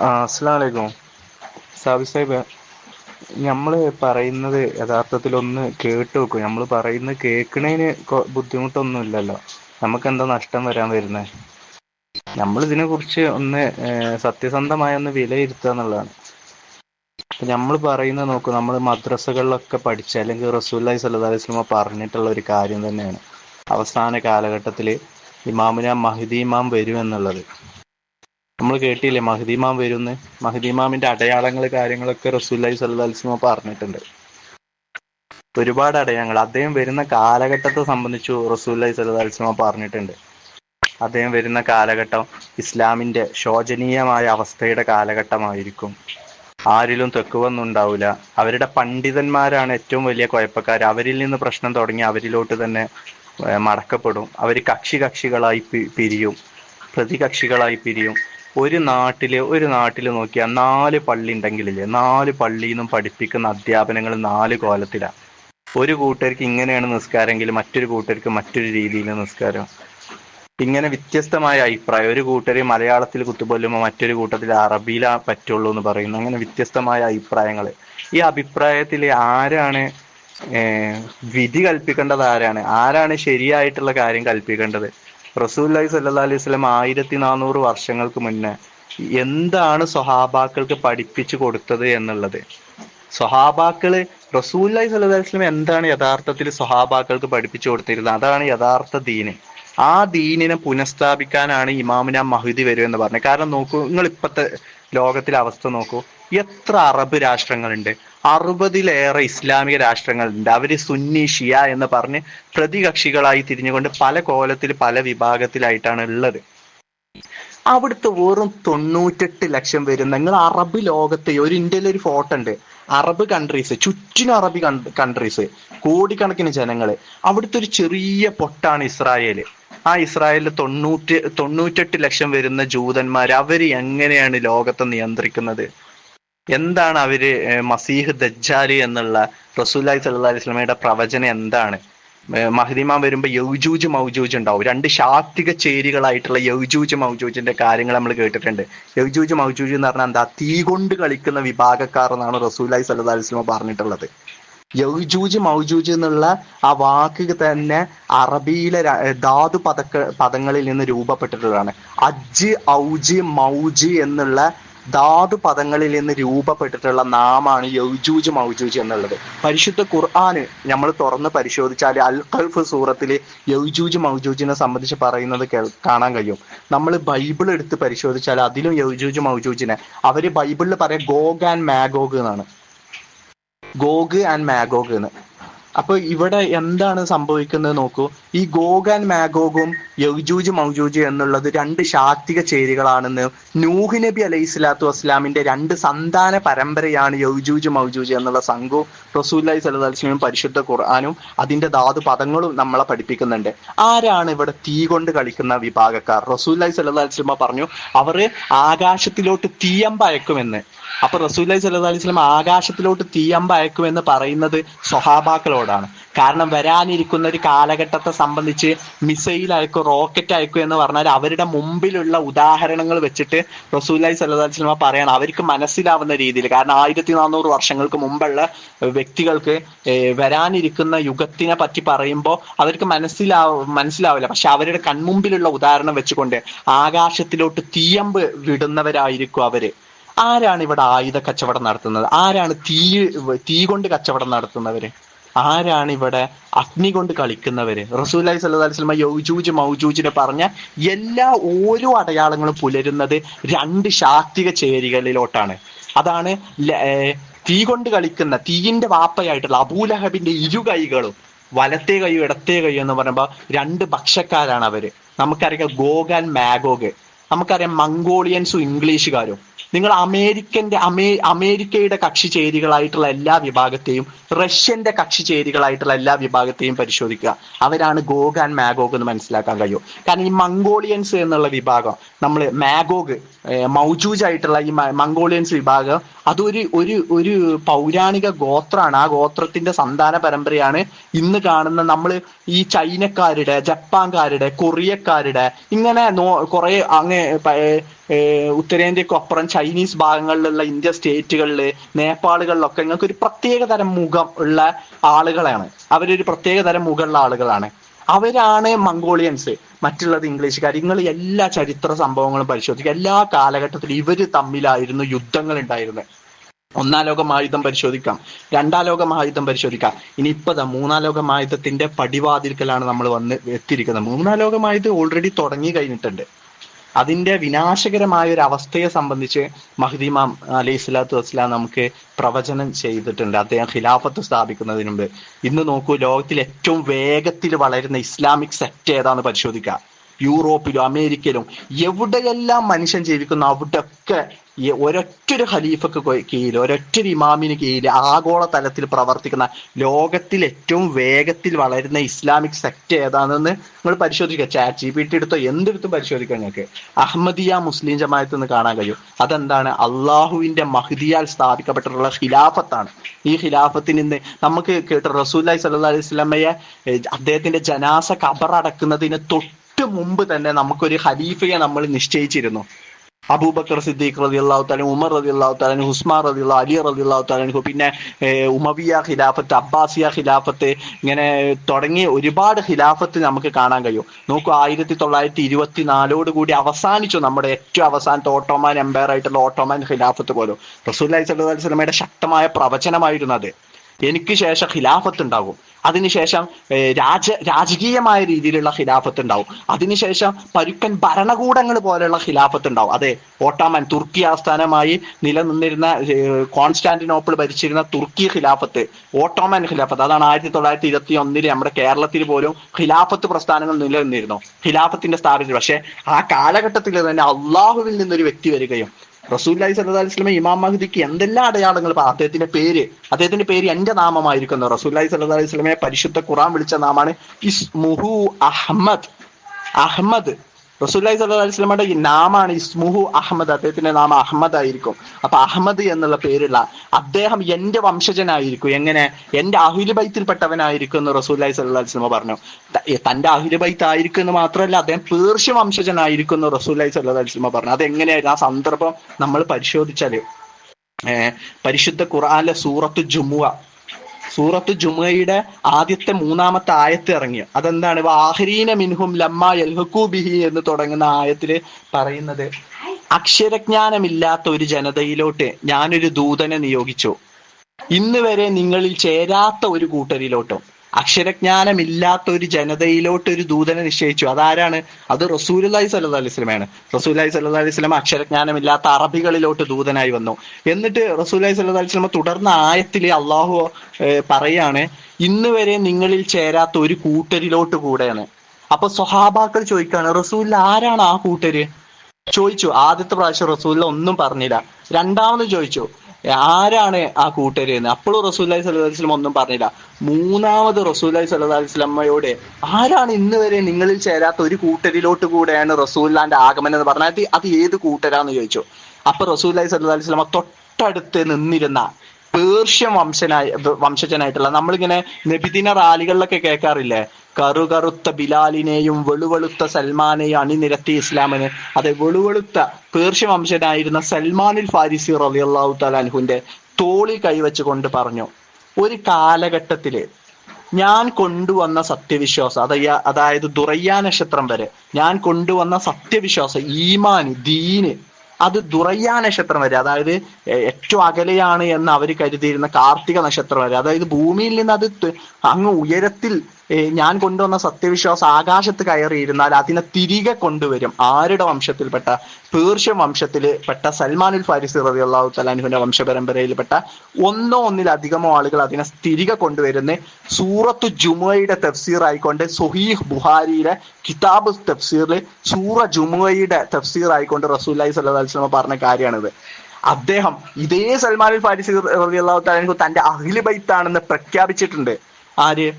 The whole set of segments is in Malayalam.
ആ അസ്സലാമു അലൈക്കും സാബി സാഹിബ് നമ്മൾ പറയുന്നത് യഥാർത്ഥത്തിൽ ഒന്ന് കേട്ട് വെക്കും നമ്മൾ പറയുന്നത് കേൾക്കണേന് ബുദ്ധിമുട്ടൊന്നും ഇല്ലല്ലോ നമുക്ക് എന്താ നഷ്ടം വരാൻ വരുന്നത് നമ്മൾ ഇതിനെ കുറിച്ച് ഒന്ന് സത്യസന്ധമായ ഒന്ന് വിലയിരുത്തുക എന്നുള്ളതാണ്. നമ്മൾ പറയുന്നത് നോക്കൂ നമ്മൾ മദ്രസകളിലൊക്കെ പഠിച്ച അല്ലെങ്കിൽ റസൂല്ലി സല്ലാ സ്വലമ പറഞ്ഞിട്ടുള്ള ഒരു കാര്യം തന്നെയാണ്. അവസാന കാലഘട്ടത്തിൽ ഇമാമിന മഹിദി ഇമാം വരും എന്നുള്ളത് നമ്മൾ കേട്ടില്ലേ മഹദീമാം വരുന്ന്? മഹദീമാമിന്റെ അടയാളങ്ങൾ കാര്യങ്ങളൊക്കെ റസൂല്ലി സല്ലു അലൈഹി സ്വലമ പറഞ്ഞിട്ടുണ്ട്. ഒരുപാട് അടയാളങ്ങൾ. അദ്ദേഹം വരുന്ന കാലഘട്ടത്തെ സംബന്ധിച്ചു റസൂല്ലി സല്ലു അലൈഹി സ്വലമ പറഞ്ഞിട്ടുണ്ട്. അദ്ദേഹം വരുന്ന കാലഘട്ടം ഇസ്ലാമിന്റെ ശോചനീയമായ അവസ്ഥയുടെ കാലഘട്ടമായിരിക്കും. ആരിലും തെക്കുവൊന്നും ഉണ്ടാവില്ല അവരുടെ പണ്ഡിതന്മാരാണ് ഏറ്റവും വലിയ കുഴപ്പക്കാർ അവരിൽ നിന്ന് പ്രശ്നം തുടങ്ങി അവരിലോട്ട് തന്നെ മടക്കപ്പെടും. അവർ കക്ഷി കക്ഷികളായി പിരിയും. പ്രതികക്ഷികളായി പിരിയും. ഒരു നാട്ടിൽ ഒരു നാട്ടിൽ നോക്കിയാൽ നാല് പള്ളി ഉണ്ടെങ്കിലില്ലേ നാല് പള്ളിയിൽ നിന്നും പഠിപ്പിക്കുന്ന അധ്യാപനങ്ങൾ നാല് കോലത്തിലാ. ഒരു കൂട്ടർക്ക് ഇങ്ങനെയാണ് നിസ്കാരമെങ്കിൽ മറ്റൊരു കൂട്ടർക്ക് മറ്റൊരു രീതിയിൽ നിസ്കാരം. ഇങ്ങനെ വ്യത്യസ്തമായ അഭിപ്രായം. ഒരു കൂട്ടർ മലയാളത്തിൽ കുത്തുപൊല്ലുമ്പോൾ മറ്റൊരു കൂട്ടത്തിൽ അറബിയിലാ പറ്റുള്ളൂ എന്ന് പറയുന്നു. അങ്ങനെ വ്യത്യസ്തമായ അഭിപ്രായങ്ങൾ ഈ അഭിപ്രായത്തിൽ ആരാണ് വിധി കൽപ്പിക്കേണ്ടത് ആരാണ്? ആരാണ് ശരിയായിട്ടുള്ള കാര്യം കൽപ്പിക്കേണ്ടത്? റസൂല്ലി സല്ലാ അലൈഹി സ്വലം ആയിരത്തി നാനൂറ് വർഷങ്ങൾക്ക് മുന്നേ എന്താണ് സ്വഹാബാക്കൾക്ക് പഠിപ്പിച്ചു കൊടുത്തത് എന്നുള്ളത്? സ്വഹാബാക്കൾ റസൂല്ലായി സല്ലാ അലൈഹി സ്വലം എന്താണ് യഥാർത്ഥത്തിൽ സ്വഹാബാക്കൾക്ക് പഠിപ്പിച്ചു കൊടുത്തിരുന്നത്? അതാണ് യഥാർത്ഥ ദീന്. ആ ദീനിനെ പുനഃസ്ഥാപിക്കാനാണ് ഇമാമിന മഹുദി വരും എന്ന് പറഞ്ഞത്. കാരണം നോക്കൂ നിങ്ങൾ ഇപ്പോഴത്തെ ലോകത്തിലെ അവസ്ഥ നോക്കൂ. എത്ര അറബ് രാഷ്ട്രങ്ങളുണ്ട്. അറുപതിലേറെ ഇസ്ലാമിക രാഷ്ട്രങ്ങളുണ്ട്. അവർ സുന്നി ഷിയ എന്ന് പറഞ്ഞ് പ്രതികക്ഷികളായി തിരിഞ്ഞുകൊണ്ട് പല കോലത്തിൽ പല വിഭാഗത്തിലായിട്ടാണ് ഉള്ളത്. അവിടുത്തെ വെറും തൊണ്ണൂറ്റെട്ട് ലക്ഷം വരും നിങ്ങൾ അറബ് ലോകത്തെ ഒരു ഇന്ത്യയിൽ ഒരു ഫോട്ടോ ഉണ്ട്. അറബ് കൺട്രീസ് ചുറ്റിനും അറബി കൺട്രീസ് കോടിക്കണക്കിന് ജനങ്ങൾ. അവിടുത്തെ ഒരു ചെറിയ പൊട്ടാണ് ഇസ്രായേൽ ആ ഇസ്രായേലിൽ തൊണ്ണൂറ്റി തൊണ്ണൂറ്റെട്ട് ലക്ഷം വരുന്ന ജൂതന്മാർ അവർ എങ്ങനെയാണ് ലോകത്തെ നിയന്ത്രിക്കുന്നത്? എന്താണ് അവർ മസീഹ് ദജ്ജാലി എന്നുള്ള റസൂല്ലായി സല്ലു അലൈഹി സ്വലമയുടെ പ്രവചനം എന്താണ്? മഹദിമാൻ വരുമ്പോൾ യൗജൂജ് മൗജൂജ് ഉണ്ടാവും. രണ്ട് ശാക്തിക ചേരികളായിട്ടുള്ള യൗജൂജ് മൗജൂജിന്റെ കാര്യങ്ങൾ നമ്മൾ കേട്ടിട്ടുണ്ട്. യൗജൂജ് മൗജൂജ് എന്ന് പറഞ്ഞാൽ എന്താ? തീ കൊണ്ട് കളിക്കുന്ന വിഭാഗക്കാർ എന്നാണ് റസൂല്ലായി സല്ലു അലൈഹി സ്വലമ പറഞ്ഞിട്ടുള്ളത്. യൗജൂജ് മൗജൂജ് എന്നുള്ള ആ വാക്ക് തന്നെ അറബിയിലെ ധാതു പദക്ക പദങ്ങളിൽ നിന്ന് രൂപപ്പെട്ടിട്ടുള്ളതാണ്. അജ് ഔജ് മൗജ് എന്നുള്ള ധാതു പദങ്ങളിൽ നിന്ന് രൂപപ്പെട്ടിട്ടുള്ള നാമാണ് യൗജൂജ് മൗജൂജ് എന്നുള്ളത്. പരിശുദ്ധ ഖുർആന് നമ്മൾ തുറന്ന് പരിശോധിച്ചാൽ അൽ ഖൽഫ് സൂറത്തിലെ യൗജൂജ് മൗജൂജിനെ സംബന്ധിച്ച് പറയുന്നത് കാണാൻ കഴിയും. നമ്മൾ ബൈബിൾ എടുത്ത് പരിശോധിച്ചാൽ അതിലും യൗജൂജ് മൗജൂജിനെ. അവർ ബൈബിളിൽ പറയാം ഗോഗ് ആൻഡ് മാഗോഗ് എന്നാണ്. ഗോഗ് ആൻഡ് മാഗോഗ് എന്ന്. അപ്പൊ ഇവിടെ എന്താണ് സംഭവിക്കുന്നത് നോക്കൂ. ഈ ഗോഗ് ആൻഡ് മാഗോഗും യൗജൂജ് മൗജൂജ് എന്നുള്ളത് രണ്ട് ശാക്തിക ചേരികളാണെന്ന് നൂഹ് നബി അലൈഹി സ്വലാത്തു വസ്സലാമിന്റെ രണ്ട് സന്താന പരമ്പരയാണ് യൗജൂജ് മൗജൂജ് എന്നുള്ള സംഘവും റസൂല്ലി സല്ലാസ്ലമും പരിശുദ്ധ ഖുർആാനും അതിന്റെ ധാതു പദങ്ങളും നമ്മളെ പഠിപ്പിക്കുന്നുണ്ട്. ആരാണ് ഇവിടെ തീ കൊണ്ട് കളിക്കുന്ന വിഭാഗക്കാർ? റസൂല്ലായി സല്ലാ വസ്ലമ പറഞ്ഞു അവർ ആകാശത്തിലോട്ട് തീയമ്പ അയക്കുമെന്ന് അപ്പൊ റസൂല്ലി സല്ലാ അലൈഹി സ്വലം ആകാശത്തിലോട്ട് തീയമ്പ അയക്കുമെന്ന് പറയുന്നത് സ്വഹാബാക്കളോടാണ്. കാരണം വരാനിരിക്കുന്ന ഒരു കാലഘട്ടത്തെ സംബന്ധിച്ച് മിസൈൽ അയക്കും റോക്കറ്റ് അയക്കും എന്ന് പറഞ്ഞാൽ അവരുടെ മുമ്പിലുള്ള ഉദാഹരണങ്ങൾ വെച്ചിട്ട് റസൂലായി സല്ലി സ്വലമ പറയണം. അവർക്ക് മനസ്സിലാവുന്ന രീതിയിൽ കാരണം ആയിരത്തി നാനൂറ് വർഷങ്ങൾക്ക് മുമ്പുള്ള വ്യക്തികൾക്ക് വരാനിരിക്കുന്ന യുഗത്തിനെ പറ്റി പറയുമ്പോൾ അവർക്ക് മനസ്സിലാവ മനസ്സിലാവില്ല. പക്ഷെ അവരുടെ കൺമുമ്പിലുള്ള ഉദാഹരണം വെച്ചുകൊണ്ട് ആകാശത്തിലോട്ട് തീയമ്പ് വിടുന്നവരായിരിക്കും അവർ. ആരാണ് ഇവിടെ ആയുധ കച്ചവടം നടത്തുന്നത്? ആരാണ് തീ തീ കൊണ്ട് കച്ചവടം നടത്തുന്നവര്? ആരാണ് ഇവിടെ അഗ്നി കൊണ്ട് കളിക്കുന്നവര്? റസൂല്ലി സല്ലു അലൈഹി യൗജൂജ് മൗജൂജിനെ പറഞ്ഞ എല്ലാ ഓരോ അടയാളങ്ങളും പുലരുന്നത് രണ്ട് ശാക്തിക ചേരികളിലോട്ടാണ്. അതാണ് തീ കൊണ്ട് കളിക്കുന്ന തീയിന്റെ വാപ്പയായിട്ടുള്ള അബൂലഹബിന്റെ ഇരു കൈകളും വലത്തെ കൈയും ഇടത്തെ കൈയും എന്ന് പറയുമ്പോൾ രണ്ട് ഭക്ഷക്കാരാണ് അവർ. നമുക്കറിയാം ഗോഗ് ആൻഡ് മാഗോഗ് നമുക്കറിയാം മംഗോളിയൻസും ഇംഗ്ലീഷുകാരും. നിങ്ങൾ അമേരിക്കന്റെ അമേ അമേരിക്കയുടെ കക്ഷി ചേരികളായിട്ടുള്ള എല്ലാ വിഭാഗത്തെയും റഷ്യന്റെ കക്ഷി ചേരികളായിട്ടുള്ള എല്ലാ വിഭാഗത്തെയും പരിശോധിക്കുക. അവരാണ് ഗോഗ് ആൻഡ് മാഗോഗ് എന്ന് മനസ്സിലാക്കാൻ കഴിയും. കാരണം ഈ മംഗോളിയൻസ് എന്നുള്ള വിഭാഗം നമ്മൾ മാഗോഗ് മൗജൂജ് ആയിട്ടുള്ള ഈ മംഗോളിയൻസ് വിഭാഗം. അതൊരു ഒരു ഒരു പൗരാണിക ഗോത്രമാണ്. ആ ഗോത്രത്തിന്റെ സന്താന പരമ്പരയാണ് ഇന്ന് കാണുന്ന നമ്മൾ ഈ ചൈനക്കാരുടെ ജപ്പാൻകാരുടെ കൊറിയക്കാരുടെ ഇങ്ങനെ കുറെ അങ്ങ് ഉത്തരേന്ത്യക്കൊപ്പുറം ചൈനീസ് ഭാഗങ്ങളിലുള്ള ഇന്ത്യ സ്റ്റേറ്റുകളിൽ നേപ്പാളുകളിലൊക്കെ നിങ്ങൾക്ക് ഒരു പ്രത്യേക തരം മുഖം ഉള്ള ആളുകളാണ്. അവരൊരു പ്രത്യേക തരം മുഖമുള്ള ആളുകളാണ്. അവരാണ് മംഗോളിയൻസ്. മറ്റുള്ളത് ഇംഗ്ലീഷുകാർ. നിങ്ങൾ എല്ലാ ചരിത്ര സംഭവങ്ങളും പരിശോധിക്കുക എല്ലാ കാലഘട്ടത്തിലും ഇവർ തമ്മിലായിരുന്നു യുദ്ധങ്ങൾ ഉണ്ടായിരുന്നത് ഒന്നാം ലോക മഹായുദ്ധം പരിശോധിക്കാം. രണ്ടാം ലോക മഹായുദ്ധം പരിശോധിക്കാം. ഇനി ഇപ്പതാ മൂന്നാം ലോക മഹായുദ്ധത്തിന്റെ പടിവാതിൽക്കലാണ് നമ്മൾ വന്ന് എത്തിയിരിക്കുന്നത്. മൂന്നാം ലോക മഹായുദ്ധം ഓൾറെഡി തുടങ്ങി കഴിഞ്ഞിട്ടുണ്ട്. അതിന്റെ വിനാശകരമായ ഒരു അവസ്ഥയെ സംബന്ധിച്ച് മഹദിമാം അലൈഹി സ്വലാത്തു വസ്സലാം നമുക്ക് പ്രവചനം ചെയ്തിട്ടുണ്ട്. അദ്ദേഹം ഖിലാഫത്ത് സ്ഥാപിക്കുന്നതിന് മുമ്പ്. ഇന്ന് നോക്കൂ ലോകത്തിൽ ഏറ്റവും വേഗത്തിൽ വളരുന്ന ഇസ്ലാമിക് സെക്ട് ഏതാന്ന് പരിശോധിക്കുക യൂറോപ്പിലും അമേരിക്കയിലും എവിടെയെല്ലാം മനുഷ്യൻ ജീവിക്കുന്നു അവിടെയൊക്കെ ഈ ഒരൊറ്റൊരു ഖലീഫക്ക് കീഴിൽ ഒരൊറ്റൊരു ഇമാമിന് കീഴിൽ ആഗോള തലത്തിൽ പ്രവർത്തിക്കുന്ന ലോകത്തിൽ ഏറ്റവും വേഗത്തിൽ വളരുന്ന ഇസ്ലാമിക് സെക്ട് ഏതാണെന്ന് നിങ്ങൾ പരിശോധിക്കുക. ചാറ്റ് ജി പി ടി എടുത്തോ എന്തെടുത്തും പരിശോധിക്കാം നിങ്ങൾക്ക്. അഹമ്മദിയ മുസ്ലിം ജമാഅത്ത് എന്ന് കാണാൻ കഴിയും. അതെന്താണ്? അള്ളാഹുവിന്റെ മഹദിയാൽ സ്ഥാപിക്കപ്പെട്ടിട്ടുള്ള ഖിലാഫത്താണ്. ഈ ഖിലാഫത്തിൽ നിന്ന് നമുക്ക് കേട്ട റസൂല്ലി സല്ലാ അലൈഹി സ്വലമയെ അദ്ദേഹത്തിന്റെ ജനാസ കബറടക്കുന്നതിന് തൊട്ട് മുമ്പ് തന്നെ നമുക്കൊരു ഖലീഫയെ നമ്മൾ നിശ്ചയിച്ചിരുന്നു. അബൂബക്കർ സിദ്ദീഖ് റതി അള്ളാഹു താലു ഉമർ റതി അള്ളാഹു താലു ഉസ്മാൻ അള്ളാഹ് അലി റതി അള്ളാഹു താലു പിന്നെ ഉമവിയ ഖിലാഫത്ത് അബ്ബാസിയ ഖിലാഫത്ത് ഇങ്ങനെ തുടങ്ങിയ ഒരുപാട് ഖിലാഫത്ത് നമുക്ക് കാണാൻ കഴിയും. നോക്കൂ ആയിരത്തി തൊള്ളായിരത്തി ഇരുപത്തി നാലോട് കൂടി അവസാനിച്ചു നമ്മുടെ ഏറ്റവും അവസാനത്തെ ഓട്ടോമാൻ എംപയർ ആയിട്ടുള്ള ഓട്ടോമാൻ ഖിലാഫത്ത് പോലും. റസൂല്ലി സല്ലു അലൈഹി സ്വലമയുടെ ശക്തമായ പ്രവചനമായിരുന്നു അത്. എനിക്ക് ശേഷം ഖിലാഫത്ത് ഉണ്ടാകും. അതിനുശേഷം രാജ രാജകീയമായ രീതിയിലുള്ള ഖിലാഫത്ത് ഉണ്ടാവും അതിനുശേഷം പരുക്കൻ ഭരണകൂടങ്ങൾ പോലെയുള്ള ഖിലാഫത്ത് ഉണ്ടാവും അതെ ഓട്ടോമൻ തുർക്കി ആസ്ഥാനമായി നിലനിന്നിരുന്ന കോൺസ്റ്റാന്റിനോപ്പിൾ ഭരിച്ചിരുന്ന തുർക്കി ഖിലാഫത്ത് ഓട്ടോമൻ ഖിലാഫത്ത് അതാണ് ആയിരത്തി തൊള്ളായിരത്തി ഇരുപത്തി ഒന്നിൽ നമ്മുടെ കേരളത്തിൽ പോലും ഖിലാഫത്ത് പ്രസ്ഥാനങ്ങൾ നിലനിന്നിരുന്നു. ഖിലാഫത്തിന്റെ സ്ഥാപിച്ചത് പക്ഷേ ആ കാലഘട്ടത്തിൽ തന്നെ അള്ളാഹുവിൽ നിന്നൊരു വ്യക്തി വരികയും റസൂല്ലായി സല്ലു അലൈഹി സ്വലമെ ഇമാം മഹദിക്ക് എന്തെല്ലാം അടയാളങ്ങൾ അദ്ദേഹത്തിന്റെ പേര് അദ്ദേഹത്തിന്റെ പേര് എന്റെ നാമമായിരിക്കുന്നു. റസൂല്ലായി സല്ലു അലൈഹി സ്വലമെ പരിശുദ്ധ ഖുറാൻ വിളിച്ച നാമാണ് ഇസ്മുഹു അഹമ്മദ് അഹമ്മദ് റസൂല്ലായി സല്ലു ഈ നാമാണ് ഇസ്മുഹു അഹമ്മദ് അദ്ദേഹത്തിന്റെ നാമം അഹമ്മദ് ആയിരിക്കും. അപ്പൊ അഹമ്മദ് എന്നുള്ള പേരുള്ള അദ്ദേഹം എന്റെ വംശജനായിരിക്കും. എങ്ങനെ? എന്റെ അഹുലബൈത്തിൽപ്പെട്ടവനായിരിക്കും എന്ന് റസൂല്ലായി സല്ലു സ്വലമ പറഞ്ഞു. തന്റെ അഹുലബൈത്ത് ആയിരിക്കും എന്ന് മാത്രമല്ല അദ്ദേഹം പേർഷ്യ വംശജനായിരിക്കും എന്ന് റസൂല്ലായി സല്ലു സ്വലമ പറഞ്ഞു. അതെങ്ങനെയായിരുന്നു? ആ സന്ദർഭം നമ്മൾ പരിശോധിച്ചാൽ പരിശുദ്ധ ഖുർആനിലെ സൂറത്ത് ജുമുഅ സൂറത്ത് ജുമയുടെ ആദ്യത്തെ മൂന്നാമത്തെ ആയത്ത് ഇറങ്ങിയ. അതെന്താണ്? വാഹരീന മിൻഹും ലമ്മ യൽഹഖൂ ബിഹി എന്ന് തുടങ്ങുന്ന ആയത്തിൽ പറയുന്നത് അക്ഷരജ്ഞാനമില്ലാത്ത ഒരു ജനതയിലോട്ട് ഞാനൊരു ദൂതനെ നിയോഗിച്ചു. ഇന്ന് വരെ നിങ്ങളിൽ ചേരാത്ത ഒരു കൂട്ടരിലോട്ടും അക്ഷരജ്ഞാനമില്ലാത്ത ഒരു ജനതയിലോട്ട് ഒരു ദൂതനെ നിശ്ചയിച്ചു. അതാരാണ്? അത് റസൂലി സല്ലാ അലൈഹി സ്വലമാണ് റസൂലി സല്ലു അലൈഹി സ്വലം അക്ഷരജ്ഞാനമില്ലാത്ത അറബികളിലോട്ട് ദൂതനായി വന്നു. എന്നിട്ട് റസൂലി സല്ലാ അലൈഹി സ്വലമ തുടർന്ന ആയത്തിൽ അള്ളാഹു പറയാണ് ഇന്ന് വരെ നിങ്ങളിൽ ചേരാത്ത ഒരു കൂട്ടരിലോട്ട് കൂടെയാണ് അപ്പൊ സ്വഹാബാക്കൾ ചോദിക്കാണ് റസൂൽ ആരാണ് ആ കൂട്ടര്? ചോദിച്ചു. ആദ്യത്തെ പ്രാവശ്യം റസൂല്ല ഒന്നും പറഞ്ഞില്ല. രണ്ടാമത് ചോദിച്ചു ആരാണ് ആ കൂട്ടര് എന്ന് അപ്പോഴും റസൂല്ലി സല്ലു അലൈഹി സ്വലം ഒന്നും പറഞ്ഞില്ല. മൂന്നാമത് റസൂല്ലി സല്ലു അലൈഹി സ്വലമ്മയോട് ആരാണ് ഇന്ന് വരെ നിങ്ങളിൽ ചേരാത്ത ഒരു കൂട്ടരിലോട്ട് കൂടെയാണ് റസൂല്ലാന്റെ ആഗമനം എന്ന് പറഞ്ഞാൽ അത് ഏത് കൂട്ടരാന്ന് ചോദിച്ചു. അപ്പൊ റസൂല്ലി സല്ലു അലൈഹി സ്വലമ തൊട്ടടുത്ത് നിന്നിരുന്ന പേർഷ്യൻ വംശനായി വംശജനായിട്ടുള്ള നമ്മളിങ്ങനെ നബിദിന റാലികളിലൊക്കെ കേൾക്കാറില്ലേ? കറുകറുത്ത ബിലാലിനെയും വെളുവെളുത്ത സൽമാനെയും അണിനിരത്തി ഇസ്ലാമിന് അതെ വെളുവെളുത്ത പേർഷ്യ വംശനായിരുന്ന സൽമാനിൽ ഫാരിസി റളിയല്ലാഹു അള്ളാഹു തലാൻഹുന്റെ തോളി കൈവച്ചുകൊണ്ട് പറഞ്ഞു ഒരു കാലഘട്ടത്തിൽ ഞാൻ കൊണ്ടുവന്ന സത്യവിശ്വാസം അതയ്യ അതായത് ദുറയ്യ നക്ഷത്രം വരെ ഞാൻ കൊണ്ടുവന്ന സത്യവിശ്വാസം ഈമാന് ദീന് അത് ദുറയ്യ നക്ഷത്രം വരെ അതായത് ഏറ്റവും അകലെയാണ് എന്ന് അവർ കരുതിയിരുന്ന കാർത്തിക നക്ഷത്രം വരെ അതായത് ഭൂമിയിൽ നിന്ന് അത് അങ്ങ് ഉയരത്തിൽ ഞാൻ കൊണ്ടുവന്ന സത്യവിശ്വാസം ആകാശത്ത് കയറിയിരുന്നാൽ അതിനെ തിരികെ കൊണ്ടുവരും. ആരുടെ വംശത്തിൽപ്പെട്ട? പേർഷ്യൻ വംശത്തിൽ പെട്ട സൽമാനുൽ ഫാരിസ് റബി അള്ളാഹു തലാനുഹുന്റെ വംശപരമ്പരയിൽപ്പെട്ട ഒന്നോ ഒന്നിലധികമോ ആളുകൾ അതിനെ തിരികെ കൊണ്ടുവരുന്ന സൂറത്ത് ജുമുഅയുടെ തഫ്സീർ ആയിക്കൊണ്ട് സുഹീഹ് ബുഹാരിയിലെ കിതാബ് തഫ്സീറിൽ സൂറ ജുമുഅയുടെ തഫ്സീർ ആയിക്കൊണ്ട് റസൂല്ലി സല്ലു അലൈഹി വസല്ലം പറഞ്ഞ കാര്യമാണിത്. അദ്ദേഹം ഇതേ സൽമാനുൽ ഫാരിസ് റബി അള്ളാഹു തലാൻഹു തന്റെ അഖിൽ ബൈത്താണെന്ന് പ്രഖ്യാപിച്ചിട്ടുണ്ട്. ആര്?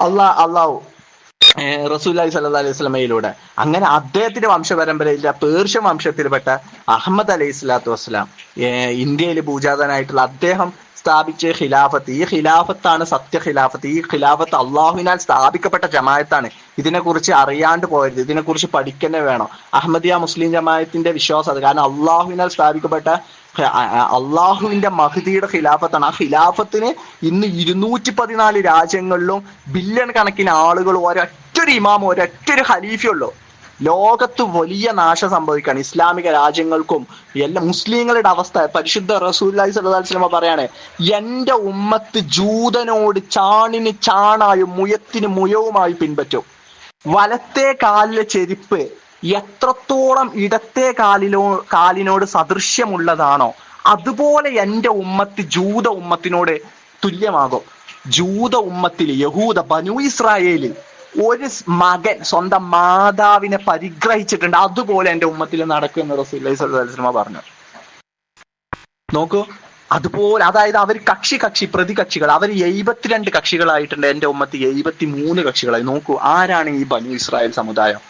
അള്ളാ അള്ളാഹു. റസൂല്ലായി സല്ലാ അലൈഹി സ്വലമയിലൂടെ അങ്ങനെ അദ്ദേഹത്തിന്റെ വംശപരമ്പരയിലെ പേർഷ്യൻ വംശത്തിൽപ്പെട്ട അഹമ്മദ് അലൈഹി സ്വലാത്തു വസ്സലാം ഇന്ത്യയിൽ ഭൂജാതനായിട്ടുള്ള അദ്ദേഹം സ്ഥാപിച്ച ഖിലാഫത്ത്. ഈ ഖിലാഫത്താണ് സത്യ ഖിലാഫത്ത് ഈ ഖിലാഫത്ത് അള്ളാഹുവിനാൽ സ്ഥാപിക്കപ്പെട്ട ജമായത്താണ്. ഇതിനെക്കുറിച്ച് അറിയാണ്ട് പോയത് ഇതിനെക്കുറിച്ച് പഠിക്കന്നെ വേണം. അഹമ്മദിയ മുസ്ലിം ജമായത്തിന്റെ വിശ്വാസം കാരണം അള്ളാഹുവിനാൽ സ്ഥാപിക്കപ്പെട്ട അള്ളാഹുവിന്റെ മഹദിയുടെ ഖിലാഫത്താണ്. ആ ഖിലാഫത്തിന് ഇന്ന് ഇരുന്നൂറ്റി പതിനാല് രാജ്യങ്ങളിലും ബില്യൺ കണക്കിന് ആളുകൾ ഒരൊറ്റൊരു ഇമാം ഒരൊറ്റൊരു ഖലീഫയുള്ളൂ ലോകത്ത് വലിയ നാശം സംഭവിക്കുകയാണ്. ഇസ്ലാമിക രാജ്യങ്ങൾക്കും എല്ലാ മുസ്ലിങ്ങളുടെ അവസ്ഥ പരിശുദ്ധ റസൂല്ലി സ്വലമ പറയാണ് എന്റെ ഉമ്മത്ത് ജൂതനോട് ചാണിന് ചാണായും മുയത്തിന് മുയവുമായി പിൻപറ്റും. വലത്തെ കാലിലെ ചെരിപ്പ് എത്രത്തോളം ഇടത്തെ കാലിലോ കാലിനോട് സദൃശ്യമുള്ളതാണോ അതുപോലെ എന്റെ ഉമ്മത്ത് ജൂത ഉമ്മത്തിനോട് തുല്യമാകും. ജൂത ഉമ്മത്തിൽ യഹൂദ ബനു ഇസ്രായേലിൽ ഒരു മകൻ സ്വന്തം മാതാവിനെ പരിഗ്രഹിച്ചിട്ടുണ്ട്. അതുപോലെ എന്റെ ഉമ്മത്തിൽ നടക്കും എന്ന് റസൂല്ലി പറഞ്ഞു. നോക്കൂ അതുപോലെ അതായത് അവർ കക്ഷി കക്ഷി പ്രതികക്ഷികൾ. അവർ എഴുപത്തിരണ്ട് കക്ഷികളായിട്ടുണ്ട് എന്റെ ഉമ്മത്തി എഴുപത്തി മൂന്ന് കക്ഷികളായി. നോക്കൂ ആരാണ് ഈ ബനു ഇസ്രായേൽ സമുദായം?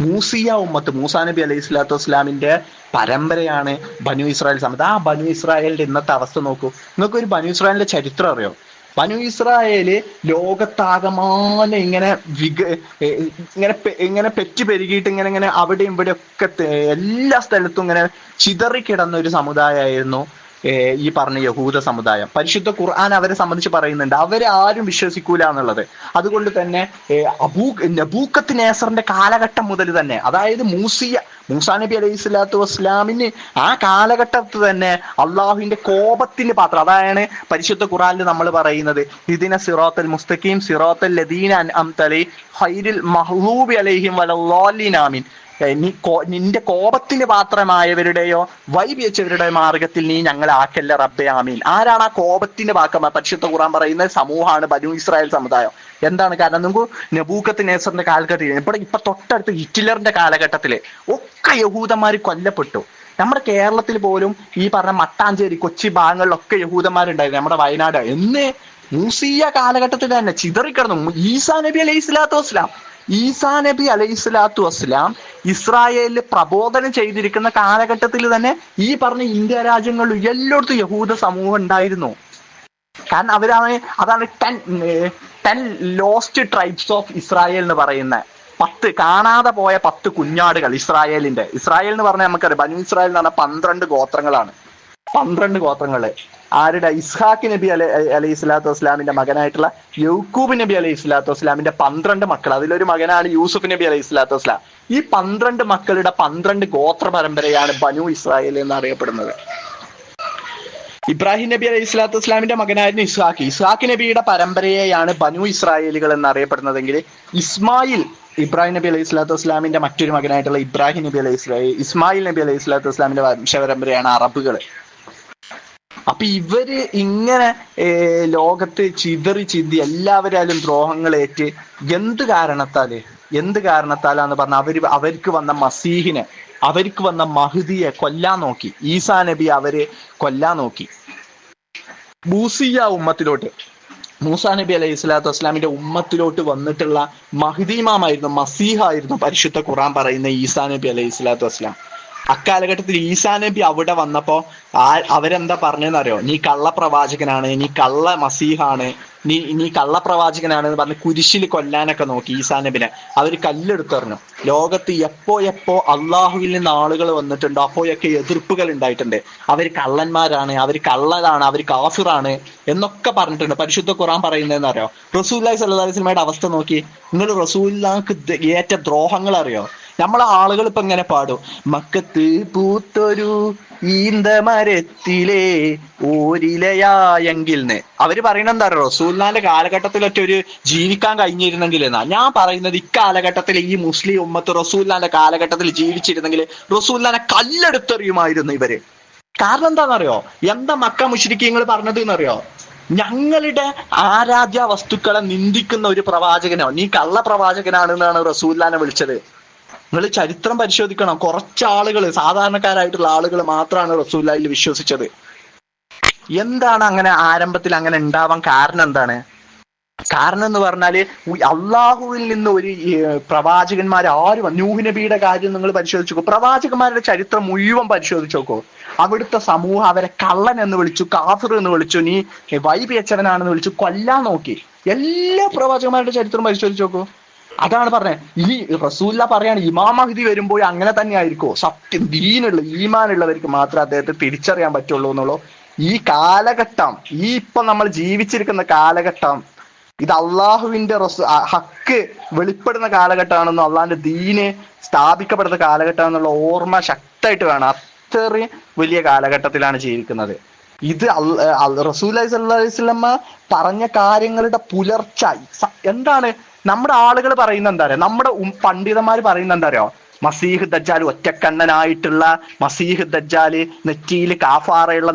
മൂസിയ ഉമ്മത്ത് മൂസാ നബി അലൈഹി സ്വലാത്തു വസ്ലാമിന്റെ പരമ്പരയാണ് ബനു ഇസ്രായേൽ സമുദായം. ആ ബനു ഇസ്രായേലിന്റെ ഇന്നത്തെ അവസ്ഥ നോക്കൂ. നിങ്ങൾക്ക് ഒരു ബനു ഇസ്രായേലിന്റെ ചരിത്രം അറിയോ? ബനു ഇസ്രായേൽ ലോകത്താകമാനം ഇങ്ങനെ വിക ഇങ്ങനെ ഇങ്ങനെ പെറ്റ് പെരുകിയിട്ട് ഇങ്ങനെ ഇങ്ങനെ അവിടെയും ഇവിടെ ഒക്കെ എല്ലാ സ്ഥലത്തും ഇങ്ങനെ ചിതറിക്കിടന്ന ഒരു സമുദായമായിരുന്നു ഈ പറഞ്ഞ യഹൂദ സമുദായം. പരിശുദ്ധ ഖുർആൻ അവരെ സംബന്ധിച്ച് പറയുന്നുണ്ട്. അവരെ ആരും വിശ്വസിക്കൂല എന്നുള്ളത്. അതുകൊണ്ട് തന്നെ അബൂ നബൂക്കത്ത് നേസറിന്റെ കാലഘട്ടം മുതൽ തന്നെ അതായത് മൂസിയ മൂസാ നബി അലൈഹി സ്വലാത്തു വസ്ലാമിന് ആ കാലഘട്ടത്തിൽ തന്നെ അള്ളാഹുവിന്റെ കോപത്തിന് പാത്രം. അതാണ് പരിശുദ്ധ ഖുറാനിൽ നമ്മൾ പറയുന്നത്. ഇതിന സിറോത്തൽ മുസ്തഖീം സിറോത്തൽ ലദീന അംതലി ഹൈരിൽ മഹ്ലൂബി അലൈഹിം വലല്ലാലിനാമിൻ ഏ, നീ നിന്റെ കോപത്തിന് പാത്രമായവരുടെയോ വൈവിയച്ചവരുടെ മാർഗത്തിൽ നീ ഞങ്ങളെ ആക്കല്ല റബ്ബെ ആമീൻ. ആരാണ് ആ കോപത്തിന്റെ പാക്കം പരിശുദ്ധ ഖുറാൻ പറയുന്ന സമൂഹമാണ് ബനു ഇസ്രായേൽ സമുദായം. എന്താണ് കാരണം? നമുക്ക് നബൂക്കത്ത് നേസറിന്റെ കാലഘട്ടത്തിൽ ഇവിടെ ഇപ്പൊ തൊട്ടടുത്ത് ഹിറ്റ്ലറിന്റെ കാലഘട്ടത്തിൽ ഒക്കെ യഹൂദന്മാർ കൊല്ലപ്പെട്ടു. നമ്മുടെ കേരളത്തിൽ പോലും ഈ പറഞ്ഞ മട്ടാഞ്ചേരി കൊച്ചി ഭാഗങ്ങളിലൊക്കെ യഹൂദന്മാരുണ്ടായിരുന്നു നമ്മുടെ വയനാട്. എന്ന് മൂസിയ കാലഘട്ടത്തിൽ തന്നെ ചിതറിക്കിടന്നു. ഈസാ നബി അലൈഹി സ്വലാത്തു വസ്സലാം. ഈസാ നബി അലൈഹി സ്വലാത്തു വസ്സലാം ഇസ്രായേലിൽ പ്രബോധനം ചെയ്തിരിക്കുന്ന കാലഘട്ടത്തിൽ തന്നെ ഈ പറഞ്ഞ ഇന്ത്യ രാജ്യങ്ങളിൽ എല്ലായിടത്തും യഹൂദ സമൂഹം ഉണ്ടായിരുന്നു. കാരണം അവരാണ് അതാണ് ten ten lost tribes of Israel എന്ന് പറയുന്ന പത്ത് കാണാതെ പോയ പത്ത് കുഞ്ഞാടുകൾ ഇസ്രായേലിന്റെ. ഇസ്രായേൽ എന്ന് പറഞ്ഞാൽ നമുക്കറിയാം ബനു ഇസ്രായേൽ എന്ന് പറഞ്ഞാൽ പന്ത്രണ്ട് ഗോത്രങ്ങളാണ്. പന്ത്രണ്ട് ഗോത്രങ്ങൾ. ആരുടെ? ഇസ്ഹാഖ് നബി അലൈ അലൈഹി സ്വലാത്തു വസ്ലാമിന്റെ മകനായിട്ടുള്ള യൗക്കൂബ് നബി അലൈഹി സ്വലാത്തു വസ്ലാമിന്റെ പന്ത്രണ്ട് മക്കൾ. അതിലൊരു മകനാണ് യൂസുഫ് നബി അലൈഹി സ്വലാത്തു വസ്ലാം ഈ പന്ത്രണ്ട് മക്കളുടെ പന്ത്രണ്ട് ഗോത്ര പരമ്പരയാണ് ബനു ഇസ്രായേൽ എന്ന് അറിയപ്പെടുന്നത്. ഇബ്രാഹിം നബി അലൈഹി സ്വലാത്തു വസ്ലാമിന്റെ മകനായിരുന്നു ഇസ്ഹാഖ് ഇസ്ഹാഖ് നബിയുടെ പരമ്പരയെയാണ് ബനു ഇസ്രായേലുകൾ എന്ന് അറിയപ്പെടുന്നതെങ്കിൽ ഇസ്മായിൽ ഇബ്രാഹിം നബി അലൈഹി സ്വലാത്തു വസ്ലാമിന്റെ മറ്റൊരു മകനായിട്ടുള്ള ഇബ്രാഹിം നബി അലൈഹി ഇസ്മായിൽ നബി അലൈഹി സ്വലാത്തു വസ്ലാമിന്റെ വംശപരമ്പരയാണ് അറബുകൾ. അപ്പൊ ഇവർ ഇങ്ങനെ ലോകത്ത് ചിതറി ചിന്തി എല്ലാവരാലും ദ്രോഹങ്ങളേറ്റ് എന്ത് കാരണത്താൽ? എന്ത് കാരണത്താലാന്ന് പറഞ്ഞ അവർ അവർക്ക് വന്ന മസീഹിനെ അവർക്ക് വന്ന മഹദിയെ കൊല്ലാൻ നോക്കി. ഈസാ നബി അവർ കൊല്ലാൻ നോക്കി. ബൂസിയ ഉമ്മത്തിലോട്ട്. മൂസാ നബി അലൈഹി സ്വലാത്തു വസ്ലാമിന്റെ ഉമ്മത്തിലോട്ട് വന്നിട്ടുള്ള മഹദീമാമായിരുന്നു മസീഹായിരുന്നു പരിശുദ്ധ ഖുറാൻ പറയുന്ന ഈസാ നബി അലൈഹി സ്വലാത്തു വസ്സലാം. അക്കാലഘട്ടത്തിൽ ഈസാ നബി അവിടെ വന്നപ്പോ ആ അവരെന്താ പറഞ്ഞതെന്നറിയോ നീ കള്ള പ്രവാചകനാണ് നീ കള്ള മസീഹാണ് നീ നീ കള്ള പ്രവാചകനാണ് എന്ന് പറഞ്ഞ് കുരിശിൽ കൊല്ലാനൊക്കെ നോക്കി ഈസാ നബിനെ. അവർ കല്ലെടുത്തെറിഞ്ഞു ലോകത്ത് എപ്പോ എപ്പോ അള്ളാഹുവിൽ നിന്ന് ആളുകൾ വന്നിട്ടുണ്ട് അപ്പോയൊക്കെ എതിർപ്പുകൾ ഉണ്ടായിട്ടുണ്ട്. അവർ കള്ളന്മാരാണ് അവർ കള്ളതാണ് അവർ കാഫിറാണ് എന്നൊക്കെ പറഞ്ഞിട്ടുണ്ട്. പരിശുദ്ധ ഖുറാൻ പറയുന്നതെന്ന് അറിയോ റസൂല്ലായി സ്വല്ലല്ലാഹി അലൈഹി വസല്ലമയുടെ അവസ്ഥ നോക്കി. നിങ്ങൾ റസൂല്ലാക്ക് ഏറ്റ ദ്രോഹങ്ങൾ അറിയോ നമ്മളെ ആളുകൾ ഇപ്പൊ ഇങ്ങനെ പാടും. മക്കത്ത് പൂത്തൊരു ഈന്തമരത്തിലെ ഓരിലയായെങ്കിൽ അവർ പറയുന്നത് എന്താ പറയുക റസൂൽനാന്റെ കാലഘട്ടത്തിലൊക്കെ ഒരു ജീവിക്കാൻ കഴിഞ്ഞിരുന്നെങ്കിൽ എന്നാ ഞാൻ പറയുന്നത് ഇക്കാലഘട്ടത്തിൽ ഈ മുസ്ലിം ഉമ്മത്ത് റസൂൽനാന്റെ കാലഘട്ടത്തിൽ ജീവിച്ചിരുന്നെങ്കിൽ റസൂൽനാനെ കല്ലെടുത്തെറിയുമായിരുന്നു ഇവർ. കാരണം എന്താണെന്നറിയോ എന്താ മക്ക മുഷ്രിക്കീങ്ങൾ പറഞ്ഞത് എന്നറിയോ? ഞങ്ങളുടെ ആരാധ്യ വസ്തുക്കളെ നിന്ദിക്കുന്ന ഒരു പ്രവാചകനോ നീ കള്ള പ്രവാചകനാണെന്നാണ് റസൂല്ലാനെ വിളിച്ചത്. നിങ്ങൾ ചരിത്രം പരിശോധിക്കണം. കുറച്ച് ആളുകൾ സാധാരണക്കാരായിട്ടുള്ള ആളുകൾ മാത്രമാണ് റസൂല്ലായിൽ വിശ്വസിച്ചത്. എന്താണ് അങ്ങനെ ആരംഭത്തിൽ അങ്ങനെ ഉണ്ടാവാൻ കാരണം എന്താണ്? കാരണം എന്ന് പറഞ്ഞാൽ അള്ളാഹുവിൽ നിന്ന് ഒരു പ്രവാചകന്മാർ ആരും നൂഹ് നബിയുടെ കാര്യം നിങ്ങൾ പരിശോധിച്ചു നോക്കൂ. പ്രവാചകന്മാരുടെ ചരിത്രം മുഴുവൻ പരിശോധിച്ചു നോക്കൂ. അവിടുത്തെ സമൂഹം അവരെ കള്ളൻ എന്ന് വിളിച്ചു കാഫിർ എന്ന് വിളിച്ചു നീ വൈപിയച്ചവനാണെന്ന് വിളിച്ചു കൊല്ലാൻ നോക്കി. എല്ലാ പ്രവാചകന്മാരുടെ ചരിത്രം പരിശോധിച്ചു നോക്കൂ. അതാണ് പറഞ്ഞത് ഈ റസൂല്ല പറയാണ് ഇമാം വരുമ്പോൾ അങ്ങനെ തന്നെ ആയിരിക്കോ സത്യം ദീനുള്ള ഈമാനുള്ളവർക്ക് മാത്രമേ അദ്ദേഹത്തെ തിരിച്ചറിയാൻ പറ്റുള്ളൂ എന്നുള്ളൂ. ഈ കാലഘട്ടം ഈ ഇപ്പൊ നമ്മൾ ജീവിച്ചിരിക്കുന്ന കാലഘട്ടം ഇത് അള്ളാഹുവിന്റെ റസ് ഹക്ക് വെളിപ്പെടുന്ന കാലഘട്ടമാണെന്നും അള്ളാഹിന്റെ ദീന് സ്ഥാപിക്കപ്പെടുന്ന കാലഘട്ടമാണെന്നുള്ള ഓർമ്മ ശക്തമായിട്ട് വേണം. അത്രയും വലിയ കാലഘട്ടത്തിലാണ് ജീവിക്കുന്നത്. ഇത് റസൂലി അലൈഹി വസല്ലം പറഞ്ഞ കാര്യങ്ങളുടെ പുലർച്ച എന്താണ് നമ്മുടെ ആളുകൾ പറയുന്ന എന്താ പറയാ നമ്മുടെ പണ്ഡിതന്മാർ പറയുന്ന എന്താ അറിയോ? മസീഹ് ദജ്ജാൽ ഒറ്റക്കണ്ണനായിട്ടുള്ള മസീഹ് ദജ്ജാൽ നെറ്റിയിൽ കാഫാറയുള്ള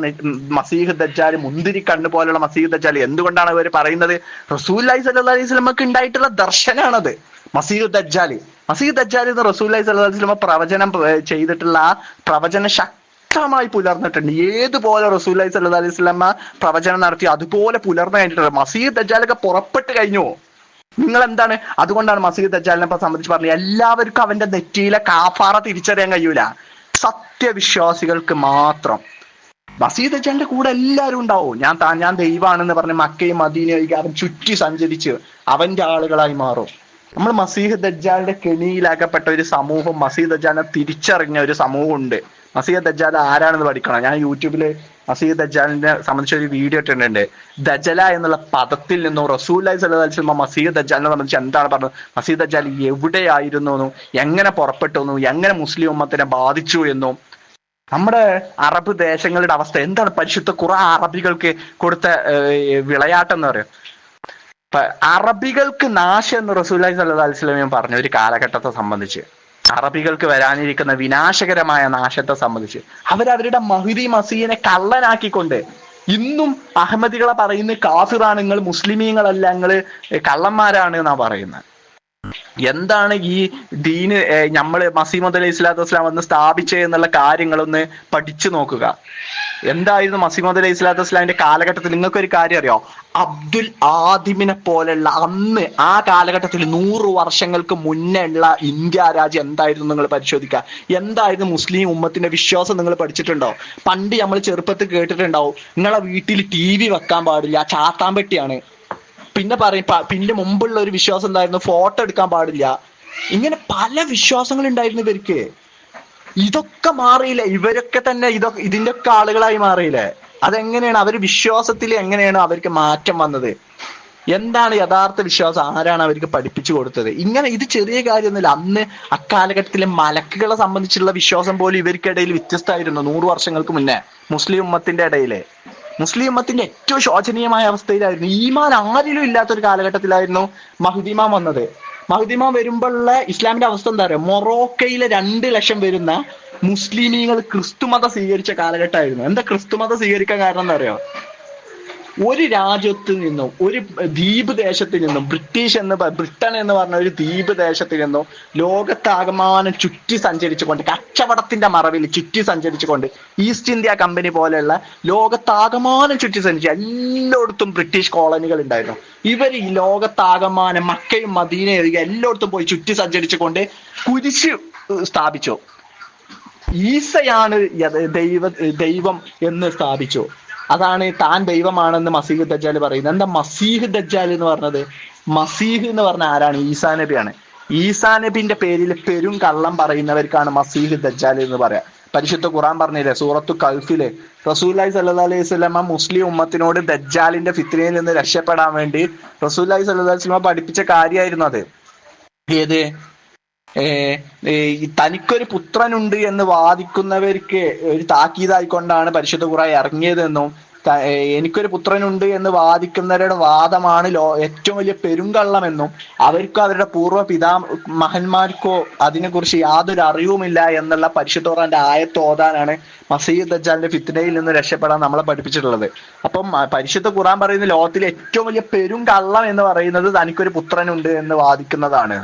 മസീഹ് ദജ്ജാൽ മുന്തിരി കണ്ണ് പോലുള്ള മസീഹ് ദജ്ജാൽ എന്തുകൊണ്ടാണ് ഇവർ പറയുന്നത്? റസൂല്ലി സല്ലി അലൈഹി സ്വലമക്ക് ഉണ്ടായിട്ടുള്ള ദർശനമാണത് മസീഹ് ദജ്ജാൽ. മസീഹ് ദജ്ജാൽ എന്ന് റസൂൽ അലൈഹി സ്വല്ലാ അലൈഹി സ്വലമ പ്രവചനം ചെയ്തിട്ടുള്ള ആ പ്രവചന ശക്തമായി പുലർന്നിട്ടുണ്ട്. ഏതുപോലെ റസൂൽ അലൈഹി സ്വല്ലാ അലൈഹി സ്വലമ പ്രവചനം നടത്തി അതുപോലെ പുലർന്നു കഴിഞ്ഞിട്ടുണ്ട്. മസീഹ് ദജാലൊക്കെ പുറപ്പെട്ട് കഴിഞ്ഞു. നിങ്ങൾ എന്താണ് അതുകൊണ്ടാണ് മസീദ് ദജ്ജാലിനെ ഇപ്പൊ സംബന്ധിച്ച് പറഞ്ഞത്. എല്ലാവർക്കും അവന്റെ നെറ്റിയിലെ കാഫാറ തിരിച്ചറിയാൻ കഴിയൂല. സത്യവിശ്വാസികൾക്ക് മാത്രം. മസീദ് ദജ്ജാലിന്റെ കൂടെ എല്ലാവരും ഉണ്ടാവും. ഞാൻ താ ഞാൻ ദൈവാണെന്ന് പറഞ്ഞ് മക്കയും മദീനയും അവൻ ചുറ്റി സഞ്ചരിച്ച് അവന്റെ ആളുകളായി മാറും. നമ്മൾ മസീഹ് ദജ്ജാലിന്റെ കെണിയിലാക്കപ്പെട്ട ഒരു സമൂഹം മസീദ് ദജ്ജാലിനെ തിരിച്ചറിഞ്ഞ ഒരു സമൂഹം ഉണ്ട് ദജാൽ ആരാണെന്ന് പഠിക്കണം. ഞാൻ യൂട്യൂബിൽ മസീദ് ദജാലിനെ സംബന്ധിച്ച ഒരു വീഡിയോ ഇട്ടിട്ടുണ്ട്. ദജല എന്നുള്ള പദത്തിൽ നിന്നും റസൂലി സലഹുസ്ലമ മസീദ് ദജാലിനെ സംബന്ധിച്ച് എന്താണ് പറഞ്ഞത്? മസീദ് ദജാൽ എവിടെയായിരുന്നു എന്നും എങ്ങനെ പുറപ്പെട്ടു എന്നും എങ്ങനെ മുസ്ലിം ഉമ്മത്തിനെ ബാധിച്ചു എന്നും. നമ്മുടെ അറബ് ദേശങ്ങളുടെ അവസ്ഥ എന്താണ്? പരിശുദ്ധ കുറെ അറബികൾക്ക് കൊടുത്ത വിളയാട്ടം എന്ന് പറയും. അറബികൾക്ക് നാശം എന്ന് റസൂലി സല്ലു വസല്ലം പറഞ്ഞു ഒരു കാലഘട്ടത്തെ സംബന്ധിച്ച്. അറബികൾക്ക് വരാനിരിക്കുന്ന വിനാശകരമായ നാശത്തെ സംബന്ധിച്ച് അവരവരുടെ മഹുദി മസീനെ കള്ളനാക്കിക്കൊണ്ട് ഇന്നും അഹമ്മദികളെ പറയുന്ന കാഫിറാണ് നിങ്ങൾ മുസ്ലിമീങ്ങളല്ല നിങ്ങൾ കള്ളന്മാരാണ് എന്നാ പറയുന്നത്. എന്താണ് ഈ ദീന് നമ്മൾ മസീമദ് അലൈഹി സ്വലാത്തു വസ്സലാം വന്ന് സ്ഥാപിച്ചത് എന്നുള്ള കാര്യങ്ങളൊന്ന് പഠിച്ചു നോക്കുക. എന്തായിരുന്നു മസീമദ് അലൈഹി സ്വലാത്തു വസ്സലാമിന്റെ കാലഘട്ടത്തിൽ? നിങ്ങൾക്ക് ഒരു കാര്യം അറിയോ? അബ്ദുൽ ആദിമിനെ പോലെയുള്ള അന്ന് ആ കാലഘട്ടത്തിൽ നൂറ് വർഷങ്ങൾക്ക് മുന്നേ ഉള്ള ഇന്ത്യ രാജ്യം എന്തായിരുന്നു നിങ്ങൾ പരിശോധിക്കുക. എന്തായിരുന്നു മുസ്ലിം ഉമ്മത്തിന്റെ വിശ്വാസം നിങ്ങൾ പഠിച്ചിട്ടുണ്ടോ? പണ്ട് നമ്മൾ ചെറുപ്പത്തിൽ കേട്ടിട്ടുണ്ടാവും നിങ്ങളെ വീട്ടിൽ ടി വി വെക്കാൻ പാടില്ല ചാത്താൻ പെട്ടിയാണ്. പിന്നെ പറയും പിന്നെ മുമ്പുള്ള ഒരു വിശ്വാസം എന്തായിരുന്നു? ഫോട്ടോ എടുക്കാൻ പാടില്ല. ഇങ്ങനെ പല വിശ്വാസങ്ങൾ ഉണ്ടായിരുന്നു ഇവർക്ക്. ഇതൊക്കെ മാറിയില്ലേ? ഇവരൊക്കെ തന്നെ ഇതൊക്കെ ഇതിന്റെ ഒക്കെ ആളുകളായി മാറിയില്ലേ? അതെങ്ങനെയാണ്? അവർ വിശ്വാസത്തിൽ എങ്ങനെയാണ് അവർക്ക് മാറ്റം വന്നത്? എന്താണ് യഥാർത്ഥ വിശ്വാസം? ആരാണ് അവർക്ക് പഠിപ്പിച്ചു കൊടുത്തത്? ഇങ്ങനെ ഇത് ചെറിയ കാര്യമൊന്നുമില്ല. അന്ന് അക്കാലഘട്ടത്തിലെ മലക്കുകളെ സംബന്ധിച്ചുള്ള വിശ്വാസം പോലും ഇവർക്കിടയിൽ വ്യത്യസ്തമായിരുന്നു നൂറ് വർഷങ്ങൾക്ക് മുന്നേ. മുസ്ലിം ഉമ്മത്തിന്റെ ഇടയിൽ. മുസ്ലിം മത്തിന്റെ ഏറ്റവും ശോചനീയമായ അവസ്ഥയിലായിരുന്നു. ഈമാൻ ആരിലും ഇല്ലാത്തൊരു കാലഘട്ടത്തിലായിരുന്നു മഹുദിമാൻ വന്നത്. മഹുദിമാൻ വരുമ്പോഴുള്ള ഇസ്ലാമിന്റെ അവസ്ഥ എന്താ പറയുക മൊറോക്കയിലെ രണ്ട് ലക്ഷം വരുന്ന മുസ്ലിമീങ്ങൾ ക്രിസ്തുമത സ്വീകരിച്ച കാലഘട്ടമായിരുന്നു. എന്താ ക്രിസ്തുമത സ്വീകരിക്കാൻ കാരണം എന്താ അറിയോ? ഒരു രാജ്യത്ത് നിന്നും ഒരു ദ്വീപ് ദേശത്ത് നിന്നും ബ്രിട്ടീഷ് എന്ന് ബ്രിട്ടൻ എന്ന് പറഞ്ഞ ഒരു ദ്വീപ് ദേശത്ത് നിന്നും ലോകത്താകമാനം ചുറ്റി സഞ്ചരിച്ചുകൊണ്ട് കച്ചവടത്തിന്റെ മറവിൽ ചുറ്റി സഞ്ചരിച്ചുകൊണ്ട് ഈസ്റ്റ് ഇന്ത്യ കമ്പനി പോലെയുള്ള ലോകത്താകമാനം ചുറ്റി സഞ്ചരിച്ചു എല്ലായിടത്തും ബ്രിട്ടീഷ് കോളനികൾ ഉണ്ടായിരുന്നു. ഇവർ ഈ ലോകത്താകമാനം മക്കയും മദീനയും എല്ലായിടത്തും പോയി ചുറ്റി സഞ്ചരിച്ചുകൊണ്ട് കുരിശ് സ്ഥാപിച്ചു. ഈസയാണ് ദൈവ ദൈവം എന്ന് സ്ഥാപിച്ചു. അതാണ് താൻ ദൈവമാണെന്ന് മസീഹ് ദജ്ജാൽ പറയുന്നത്. എന്താ മസീഹ് ദജ്ജാൽ എന്ന് പറഞ്ഞത്? മസീഹ് എന്ന് പറഞ്ഞ ആരാണ്? ഈസാ നബിയാണ്. ഈസാ നബിന്റെ പേരിൽ പെരും കള്ളം പറയുന്നവർക്കാണ് മസീഹ് ദജ്ജാൽ എന്ന് പറയാം. പരിശുദ്ധ ഖുറാൻ പറഞ്ഞില്ലേ സൂറത്തു കൽഫിൽ റസൂല്ലായി സല്ലു അലൈഹി സ്വലമ മുസ്ലിം ഉമ്മത്തിനോട് ദജ്ജാലിന്റെ ഫിത്നയിൽ നിന്ന് രക്ഷപ്പെടാൻ വേണ്ടി റസൂല്ലായി സല്ലു അലൈഹി സ്വലമ പഠിപ്പിച്ച കാര്യമായിരുന്നു അത്. ഏത്? തനിക്കൊരു പുത്രനുണ്ട് എന്ന് വാദിക്കുന്നവർക്ക് ഒരു താക്കീതായിക്കൊണ്ടാണ് പരിശുദ്ധ ഖുറ ഇറങ്ങിയതെന്നും എനിക്കൊരു പുത്രനുണ്ട് എന്ന് വാദിക്കുന്നവരുടെ വാദമാണ് ലോ ഏറ്റവും വലിയ പെരുങ്കള്ളമെന്നും അവർക്കോ അവരുടെ പൂർവ പിതാ മഹന്മാർക്കോ അതിനെക്കുറിച്ച് യാതൊരു അറിവുമില്ല എന്നുള്ള പരിശുദ്ധ ആയത്തോതാനാണ് മസീദ് ദജാലിന്റെ ഫിത്നയിൽ നിന്ന് രക്ഷപ്പെടാൻ നമ്മളെ പഠിപ്പിച്ചിട്ടുള്ളത്. അപ്പം പരിശുദ്ധ ഖുറാൻ പറയുന്ന ലോകത്തിലെ ഏറ്റവും വലിയ പെരുങ്കള്ളം എന്ന് പറയുന്നത് തനിക്കൊരു പുത്രനുണ്ട് എന്ന് വാദിക്കുന്നതാണ്.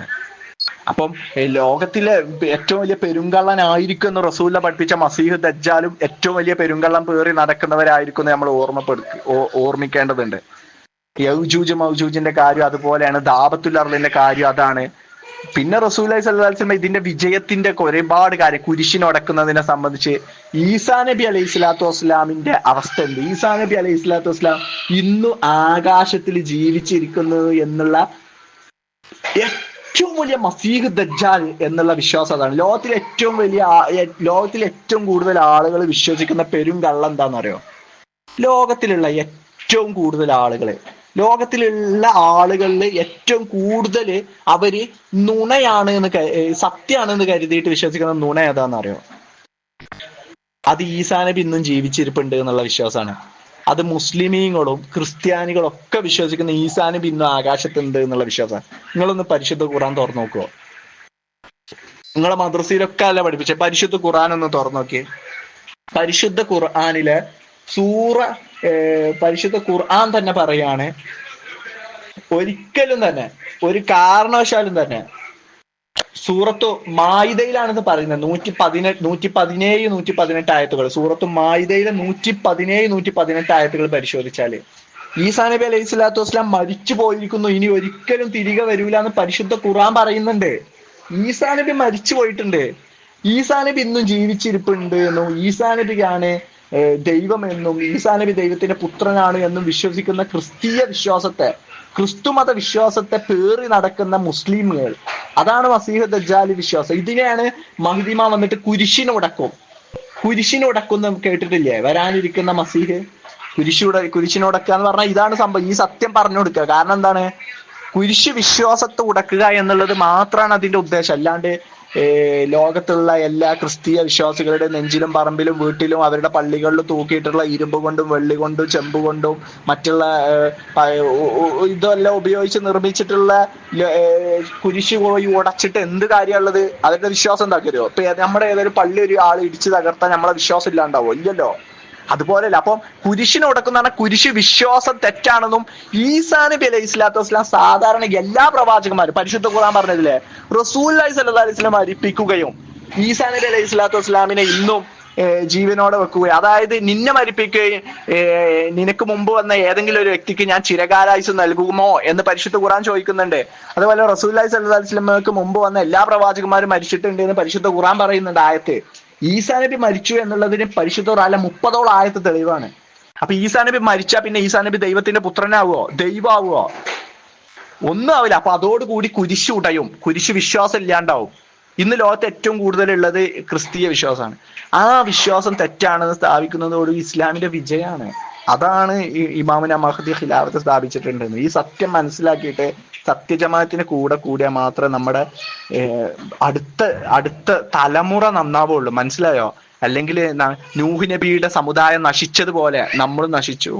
അപ്പം ലോകത്തിലെ ഏറ്റവും വലിയ പെരുങ്കള്ളനായിരിക്കും എന്ന് റസൂല പഠിപ്പിച്ച മസീഹ് ദജ്ജാലും ഏറ്റവും വലിയ പെരുങ്കള്ളം പേറി നടക്കുന്നവരായിരിക്കും എന്ന് നമ്മൾ ഓർമ്മപ്പെടുത്തി ഓർമ്മിക്കേണ്ടതുണ്ട്. യൗജൂജ് മൗജൂജിന്റെ കാര്യം അതുപോലെയാണ് ദാബത്തുൽ കാര്യം അതാണ്. പിന്നെ റസൂലി സല്ലാസ്ലം ഇതിന്റെ വിജയത്തിന്റെ ഒരുപാട് കാര്യം കുരിശിനൊടക്കുന്നതിനെ സംബന്ധിച്ച് ഈസാ നബി അലൈഹി സ്വലാത്തു വസ്സലാമിന്റെ അവസ്ഥ എന്ത്? ഈസാ നബി അലൈഹി സ്വലാത്തു വസ്സലാം ഇന്നു ആകാശത്തിൽ ജീവിച്ചിരിക്കുന്നു എന്നുള്ള ഏറ്റവും വലിയ മസീഹ് ദജ്ജാൽ എന്നുള്ള വിശ്വാസം അതാണ്. ലോകത്തിലെ ഏറ്റവും വലിയ ലോകത്തിലെ ഏറ്റവും കൂടുതൽ ആളുകൾ വിശ്വസിക്കുന്ന പെരും കള്ളം എന്താണെന്നറിയോ? ലോകത്തിലുള്ള ഏറ്റവും കൂടുതൽ ആളുകൾ. ലോകത്തിലുള്ള ആളുകളിൽ ഏറ്റവും കൂടുതൽ അവർ നുണയാണ് എന്ന് സത്യമാണ് എന്ന് കരുതിയിട്ട് വിശ്വസിക്കുന്ന നുണ ഏതാണെന്നറിയോ? അത് ഈസാനബി ഇന്നും ജീവിച്ചിരിപ്പുണ്ട് എന്നുള്ള വിശ്വാസമാണ്. അത് മുസ്ലിമീങ്ങളും ക്രിസ്ത്യാനികളും ഒക്കെ വിശ്വസിക്കുന്ന ഈസാനും ഇന്നും ആകാശത്തുണ്ട് എന്നുള്ള വിശ്വാസം. നിങ്ങളൊന്ന് പരിശുദ്ധ ഖുറാൻ തുറന്നു നോക്കുവോ നിങ്ങളെ മദ്രസയിലൊക്കെ അല്ല പഠിപ്പിച്ചത് പരിശുദ്ധ ഖുറാൻ ഒന്ന് തുറന്നു നോക്കിയേ. പരിശുദ്ധ ഖുർആാനിലെ സൂറ പരിശുദ്ധ ഖുർആൻ തന്നെ പറയാണ് ഒരിക്കലും തന്നെ ഒരു കാരണവശാലും തന്നെ സൂറത്ത് മായിദയിലാണെന്ന് പറയുന്നത്. നൂറ്റി പതിനെട്ട് നൂറ്റി പതിനേഴ് നൂറ്റി പതിനെട്ട് ആയത്തുകൾ. സൂറത്തു മായിദയിലെ നൂറ്റി പതിനേഴ് നൂറ്റി പതിനെട്ട് ആയത്തുകൾ പരിശോധിച്ചാൽ. ഈസാ നബി അലൈഹി സ്വലാത്തു വസ്ലാം മരിച്ചു പോയിരിക്കുന്നു. ഇനി ഒരിക്കലും തിരികെ വരൂല എന്ന് പരിശുദ്ധ ഖുറാൻ പറയുന്നുണ്ട്. ഈസാ നബി മരിച്ചു പോയിട്ടുണ്ട്. ഈസാ നബി ഇന്നും ജീവിച്ചിരിപ്പുണ്ട് എന്നും ഈസാ നബിയാണ് ദൈവമെന്നും ഈസാ നബി ദൈവത്തിന്റെ പുത്രനാണ് എന്നും വിശ്വസിക്കുന്ന ക്രിസ്തീയ വിശ്വാസത്തെ ക്രിസ്തുമത വിശ്വാസത്തെ പേറി നടക്കുന്ന മുസ്ലിമുകൾ അതാണ് മസീഹ് ദജ്ജാലി വിശ്വാസം. ഇതിനെയാണ് മഹിദിമ വന്നിട്ട് കുരിശിനുടക്കും. കുരിശിനുടക്കും കേട്ടിട്ടില്ലേ? വരാനിരിക്കുന്ന മസീഹ്. കുരിശുട കുരിശിനുടക്കുക എന്ന് പറഞ്ഞാൽ ഇതാണ് സംഭവം. ഈ സത്യം പറഞ്ഞു കൊടുക്കുക. കാരണം എന്താണ്? കുരിശ് വിശ്വാസത്തെ ഉടക്കുക എന്നുള്ളത് മാത്രമാണ് അതിന്റെ ഉദ്ദേശം. അല്ലാണ്ട് ലോകത്തുള്ള എല്ലാ ക്രിസ്തീയ വിശ്വാസികളുടെ നെഞ്ചിലും പറമ്പിലും വീട്ടിലും അവരുടെ പള്ളികളിലും തൂക്കിയിട്ടുള്ള ഇരുമ്പ് കൊണ്ടും വെള്ളി കൊണ്ടും ചെമ്പ് കൊണ്ടും മറ്റുള്ള ഇതെല്ലാം ഉപയോഗിച്ച് നിർമ്മിച്ചിട്ടുള്ള കുരിശ് പോയി ഉടച്ചിട്ട് എന്ത് കാര്യമുള്ളത്? അവരുടെ വിശ്വാസം എന്താക്കരുമോ ഇപ്പൊ നമ്മുടെ ഏതൊരു പള്ളി ഒരു ആൾ ഇടിച്ചു തകർത്താൽ നമ്മളെ വിശ്വാസം ഇല്ലാണ്ടാവോ? ഇല്ലല്ലോ. അതുപോലെയല്ല അപ്പം കുരിശിന് ഉടക്കുന്ന കുരിശ് വിശ്വാസം തെറ്റാണെന്നും ഈസാ നബി അലൈഹി സ്വലാത്തു വസ്സലാം സാധാരണ എല്ലാ പ്രവാചകന്മാരും പരിശുദ്ധ ഖുർആൻ പറഞ്ഞതില്ലേ റസൂൽ അലൈഹി അലൈഹി വസല്ലം മരിപ്പിക്കുകയും ഈസാ നബി അലൈഹി സ്വലാത്തു വസ്സലാമിനെ ഇന്നും ജീവനോടെ വെക്കുകയും അതായത് നിന്നെ മരിപ്പിക്കുകയും നിനക്ക് മുമ്പ് വന്ന ഏതെങ്കിലും ഒരു വ്യക്തിക്ക് ഞാൻ ചിരകാലായുസ് നൽകുമോ എന്ന് പരിശുദ്ധ ഖുർആൻ ചോദിക്കുന്നുണ്ട്. അതുപോലെ റസൂല്ലായി സല്ലല്ലാഹു അലൈഹി വസല്ലമക്ക് മുമ്പ് വന്ന എല്ലാ പ്രവാചകന്മാരും മരിച്ചിട്ടുണ്ട് എന്ന് പരിശുദ്ധ ഖുർആൻ പറയുന്നുണ്ട് ആയത്ത്. ഈസാ നബി മരിച്ചു എന്നുള്ളതിന് പരിശുദ്ധ റാല മുപ്പതോളം ആയത്ത് തെളിവാണ്. അപ്പൊ ഈസാ നബി മരിച്ചാ പിന്നെ ഈസാ നബി ദൈവത്തിന്റെ പുത്രനാവുമോ ദൈവമാവുമോ ഒന്നും ആവില്ല. അപ്പൊ അതോടുകൂടി കുരിശു ഉടയും. കുരിശു വിശ്വാസം ഇല്ലാണ്ടാവും. ഇന്ന് ലോകത്ത് ഏറ്റവും കൂടുതൽ ഉള്ളത് ക്രിസ്തീയ വിശ്വാസമാണ്. ആ വിശ്വാസം തെറ്റാണെന്ന് സ്ഥാപിക്കുന്നതോട് ഇസ്ലാമിന്റെ വിജയമാണ്. അതാണ് ഇമാമിന മഹദി ഖിലാഫത്ത് സ്ഥാപിച്ചിട്ടുണ്ടെന്ന്. ഈ സത്യം മനസ്സിലാക്കിയിട്ട് സത്യജമാഅത്തിന് കൂടെ കൂടിയാൽ മാത്രമേ നമ്മുടെ അടുത്ത അടുത്ത തലമുറ നന്നാവുള്ളൂ മനസ്സിലായോ അല്ലെങ്കിൽ നൂഹ് നബിയുടെ സമുദായം നശിച്ചതുപോലെ നമ്മൾ നശിച്ചു.